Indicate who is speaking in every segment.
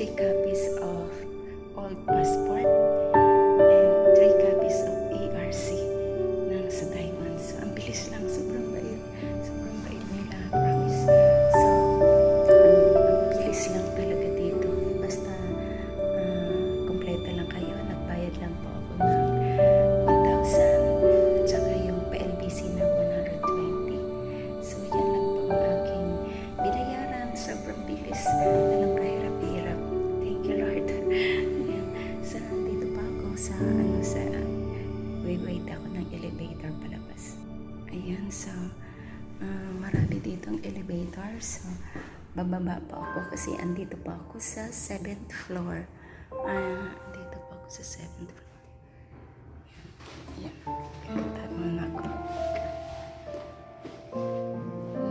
Speaker 1: three copies of old passport. Bababa pa ako kasi andito pa ako sa 7th floor. Ah, andito pa ako sa 7th floor. Yan. Pipuntahan muna ako.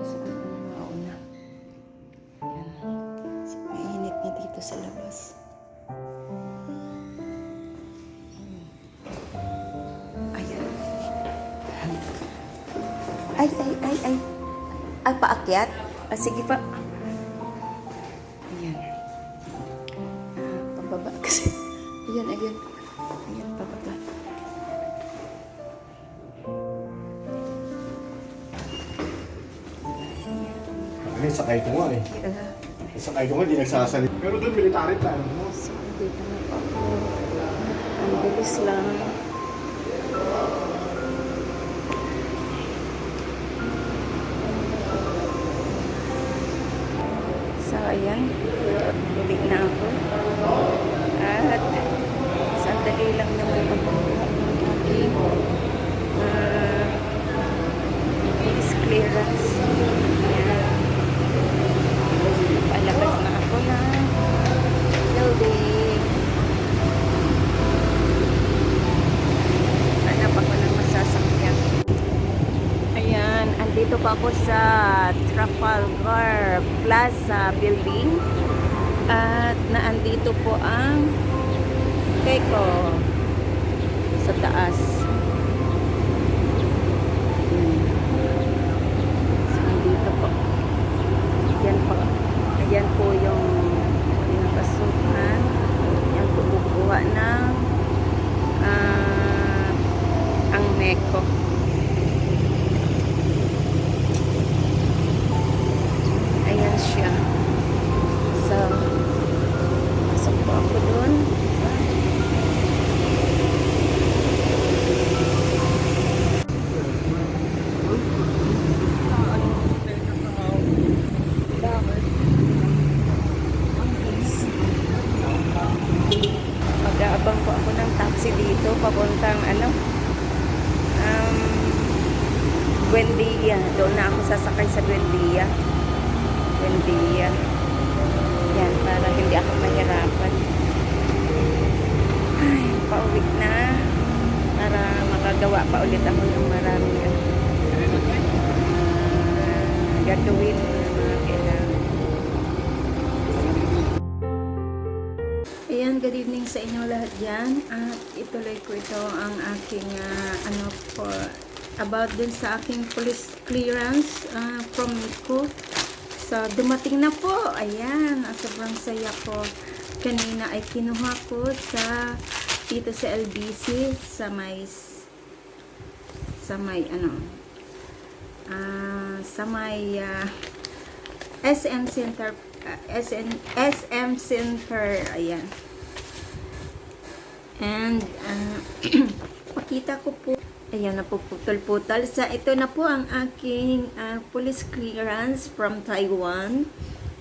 Speaker 1: Saan ako mauna? Yan. So, mainit na dito sa labas. Ayan. Ay, ay, ay, ay. Ay, paakyat? Ah, sige pa. Ayan, ayan. Pababa.
Speaker 2: Ay, sakay ko nga eh.
Speaker 1: Ah,
Speaker 2: Sakay ko nga, di nagsasalit. Pero doon, military plan mo.
Speaker 1: so, dito na po ako. Ang bilis lang. So, ayan. Ulit na ako. At sandali lang naman makukuha ng aking uh, police clearance. Ayan. Palabas na ako na loading. Hanap ako ng masasakyan. Ayan, andito pa ako sa Trafalgar Plaza building. At naandito po ang Keiko sa taas. Hmm. So, andito po. Yan po. Ayan po yung pinapasukan. Yan po kukuha ng ah, ang Meko. Ayan siya. So, pasok po ako doon. Mag-aabang po ako ng taxi dito papuntang ano um, Buendia. Doon na ako sasakay sa Buendia. Buendia. Yan, para hindi ako mahirapan. Ay, pauwi na. Para makagawa pa ulit ako ng maraming ano, ah, gagawin na mga kailangan. Ayan, good evening sa inyo lahat dyan. At ituloy ko ito ang aking ah, ano po about dun sa aking police clearance ah, from Nico. So, dumating na po. Ayan, ah, sobrang saya ko. Kanina ay kinuha ko sa dito sa LBC sa may sa may ano ah sa may ah, SM Center ah, SN, SM Center ayan. And ah, pakita ko po ayan na po putol-putol sa ito na po ang aking ah, police clearance from Taiwan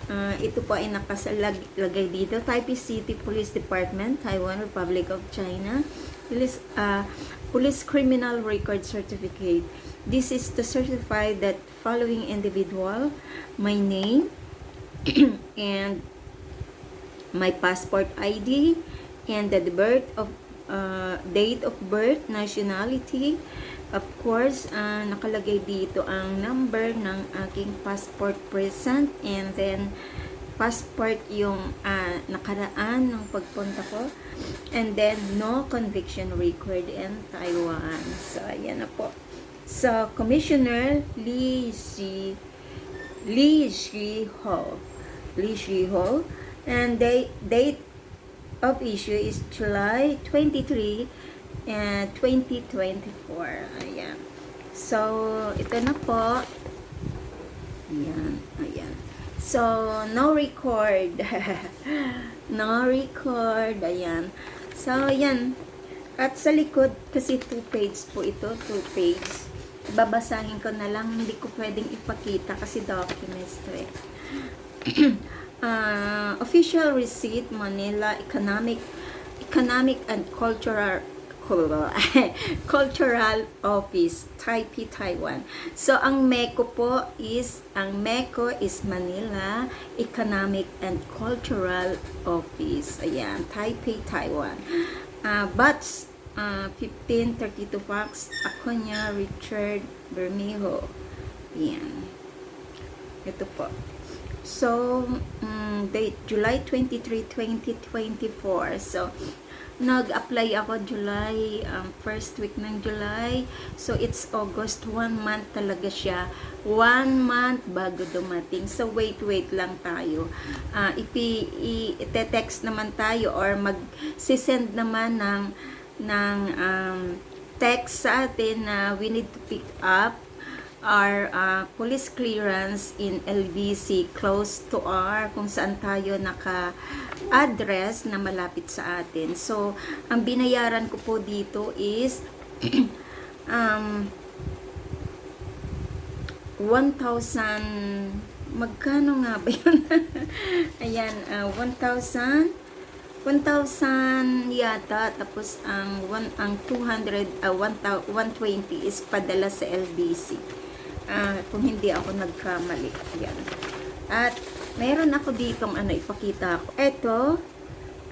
Speaker 1: Ah, ito po ay nakasalagay dito Taipei City Police Department Taiwan Republic of China Police, ah, Police Criminal Record Certificate this is to certify that following individual my name and my passport ID and the birth of uh, date of birth, nationality. Of course, uh, nakalagay dito ang number ng aking passport present and then passport yung uh, nakaraan ng pagpunta ko and then no conviction record in Taiwan. So, ayan na po. So, Commissioner Lee Shi Lee Shi-ho. Lee Shi-ho. And they, date of issue is July 23 and 2024. Ayan. So, ito na po. Ayan. Ayan. So, no record. no record. Ayan. So, ayan. At sa likod, kasi two page po ito. Two page. Babasahin ko na lang. Hindi ko pwedeng ipakita kasi documents to eh. uh, official receipt Manila economic economic and cultural Cultural Office, Taipei, Taiwan. So, ang MECO po is, ang MECO is Manila Economic and Cultural Office. Ayan, Taipei, Taiwan. Uh, Bats, uh, 1532 Fox, Aconya, Richard Bermejo. Ayan. Ito po. So, mm, date July 23, 2024. So, nag-apply ako July, um, first week ng July. So, it's August, one month talaga siya. One month bago dumating. So, wait, wait lang tayo. Uh, ipi, i-text naman tayo or mag-send naman ng, ng um, text sa atin na we need to pick up our uh, police clearance in LBC close to our kung saan tayo naka-address na malapit sa atin. So, ang binayaran ko po dito is um, 1,000 magkano nga ba yun? Ayan, uh, 1,000 1,000 yata tapos ang one, ang 200 uh, 1,000 120 is padala sa LBC. Ah, kung hindi ako nagkamali. Yan. At meron ako dito ano ipakita ko. Ito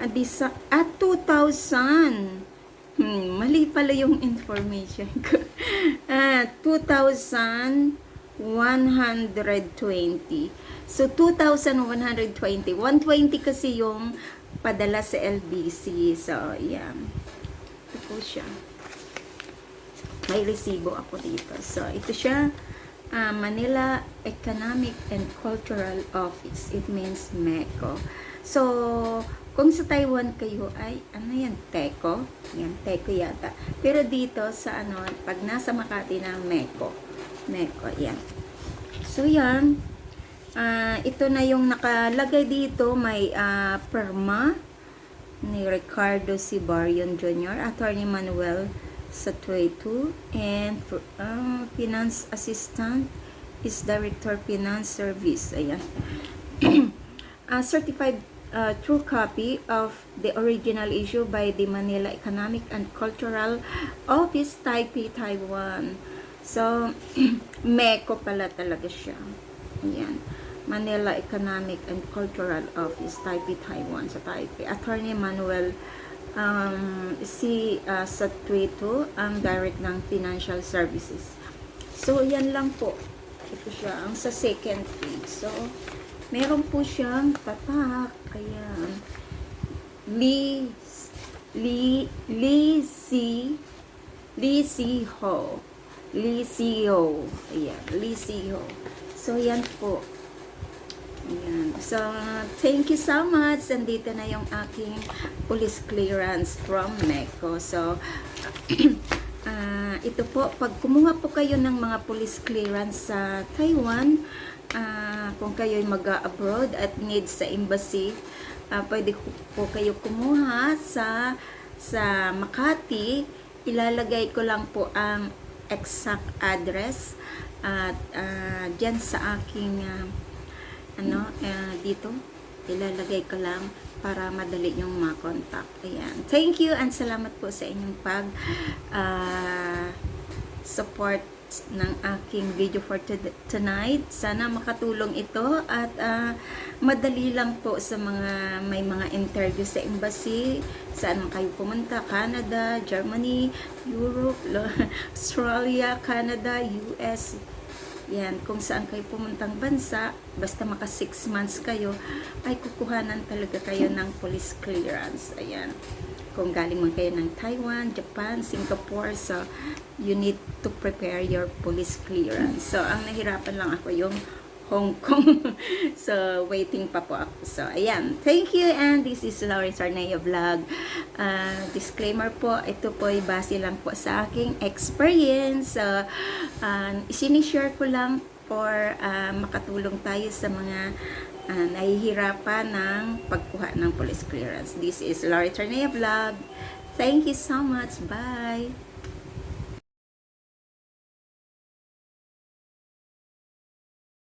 Speaker 1: adisa at 2,000. Hmm, mali pala yung information ko. ah, 2,120. So, 2,120. 120 kasi yung padala sa LBC. So, yan. Ito po siya. May resibo ako dito. So, ito siya. Ah, Manila Economic and Cultural Office. It means MECO. So, kung sa Taiwan kayo ay, ano yan, TECO? Yan, TECO yata. Pero dito sa ano, pag nasa Makati na MECO. MECO, yan. So, yan. Ah, ito na yung nakalagay dito. May ah, perma ni Ricardo C. Jr., Attorney Manuel Satuetu, and uh, Finance Assistant is Director Finance Service. Ayan. a certified uh, true copy of the original issue by the Manila Economic and Cultural Office, Taipei, Taiwan. So, MECO pala talaga siya. Ayan. Manila Economic and Cultural Office, Taipei, Taiwan, sa Taipei. Attorney Manuel um, si uh, sa Tuito, ang direct ng Financial Services. So, yan lang po. Ito siya, ang sa second page. So, meron po siyang tatak. Ayan. Li, Li, Li Si, Li Si Ho. Li Si Ho. Ayan, Li Si Ho. So, yan po. Ayan. So, thank you so much. Andito na yung aking police clearance from MECO. So, ah, ito po, pag kumuha po kayo ng mga police clearance sa Taiwan, ah, kung kayo'y mag-abroad at need sa embassy, ah, pwede po, kayo kumuha sa sa Makati. Ilalagay ko lang po ang exact address at ah, dyan sa aking ah, ano, eh, dito, ilalagay ko lang para madali yung makontak. Ayan. Thank you and salamat po sa inyong pag ah, support ng aking video for to- tonight. Sana makatulong ito at ah, madali lang po sa mga may mga interview sa embassy. Saan kayo pumunta? Canada, Germany, Europe, Australia, Canada, US, yan, kung saan kayo pumuntang bansa, basta maka 6 months kayo, ay kukuhanan talaga kayo ng police clearance. Ayan. Kung galing man kayo ng Taiwan, Japan, Singapore, so you need to prepare your police clearance. So, ang nahirapan lang ako yung Hong Kong. so, waiting pa po ako. So, ayan. Thank you and this is Laurie Sarnea Vlog. Uh, disclaimer po, ito po ay base lang po sa aking experience. So, uh, sinishare ko lang for uh, makatulong tayo sa mga uh, nahihirapan ng pagkuha ng police clearance. This is Laurie Sarnea Vlog. Thank you so much. Bye!